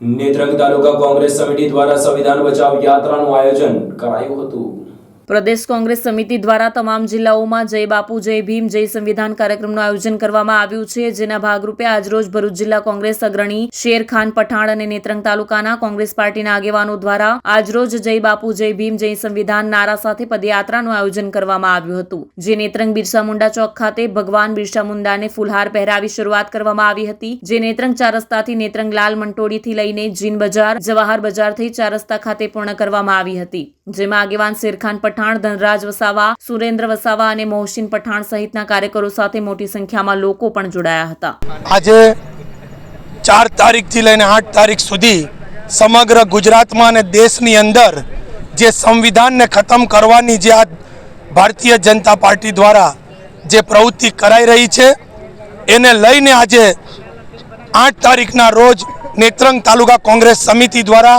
નેત્રંગ તાલુકા કોંગ્રેસ સમિતિ દ્વારા સંવિધાન બચાવ યાત્રાનું આયોજન કરાયું હતું. પ્રદેશ કોંગ્રેસ સમિતિ દ્વારા તમામ જિલ્લાઓમાં જય બાપુ, જય ભીમ, જય સંવિધાન કાર્યક્રમનું આયોજન કરવામાં આવ્યું છે, જેના ભાગરૂપે આજરોજ ભરૂચ જિલ્લા કોંગ્રેસ અગ્રણી શેરખાન પઠાણ અને નેત્રંગ તાલુકાના કોંગ્રેસ પાર્ટીના આગેવાનો દ્વારા આજરોજ જય બાપુ, જય ભીમ, જય સંવિધાન નારા સાથે પદયાત્રાનું આયોજન કરવામાં આવ્યું હતું. જે નેત્રંગ બિરસા મુંડા ચોક ખાતે ભગવાન બિરસા મુંડાને ફુલહાર પહેરાવી શરૂઆત કરવામાં આવી હતી. જે નેત્રંગ ચાર રસ્તાથી નેત્રંગ લાલ મંટોડીથી લઈને જીન બજાર, જવાહર બજાર થઈ ચાર રસ્તા ખાતે પૂર્ણ કરવામાં આવી હતી. જેમાં આગેવાન શેરખાન પઠાણ, ધનરાજ વસાવા, સુરેન્દ્ર વસાવા અને મોહસિન પઠાણ સહિતના કાર્યકરો સાથે મોટી સંખ્યામાં લોકો પણ જોડાયા હતા. આજે ચાર તારીખથી લઈને આઠ તારીખ સુધી સમગ્ર ગુજરાતમાં અને દેશની અંદર જે સંવિધાનને ખતમ કરવાની જે આ ભારતીય જનતા પાર્ટી દ્વારા જે પ્રવૃત્તિ કરાઈ રહી છે, એને લઈને આજે આઠ તારીખના રોજ નેત્રંગ તાલુકા કોંગ્રેસ સમિતિ દ્વારા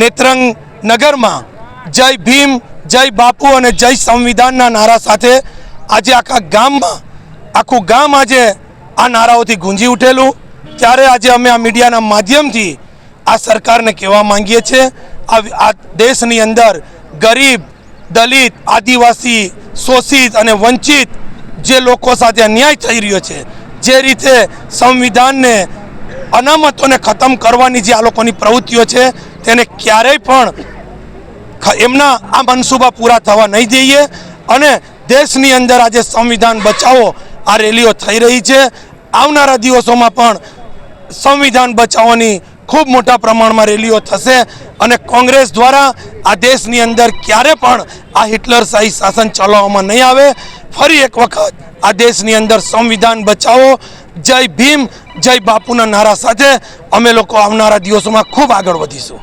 નેત્રંગ નગરમાં જય ભીમ જય બાપુ અને જય સંવિધાનના નારા સાથે આજે આખા ગામમાં, આખું ગામ આજે આ નારાઓથી ગુંજી ઉઠેલું. ત્યારે આજે અમે આ મીડિયાના માધ્યમથી આ સરકારને કહેવા માંગીએ છીએ, આ દેશની અંદર ગરીબ, દલિત, આદિવાસી, શોષિત અને વંચિત જે લોકો સાથે અન્યાય થઈ રહ્યો છે, જે રીતે સંવિધાનને અનામતોને ખતમ કરવાની જે આ લોકોની પ્રવૃત્તિઓ છે, તેને ક્યારેય પણ એમના આ મનસૂબા પૂરા થવા નહીં દઈએ અને દેશની અંદર આજે સંવિધાન બચાવો, આ રેલીઓ થઈ રહી છે. આવનારા દિવસોમાં પણ સંવિધાન બચાવવાની ખૂબ મોટા પ્રમાણમાં રેલીઓ થશે અને કોંગ્રેસ દ્વારા આ દેશની અંદર ક્યારે પણ આ હિટલર શાહી શાસન ચલાવવામાં નહીં આવે. ફરી એક વખત આ દેશની અંદર સંવિધાન બચાવો. જય ભીમ, જય બાપુના નારા સાથે અમે લોકો આવનારા દિવસોમાં ખૂબ આગળ વધીશું.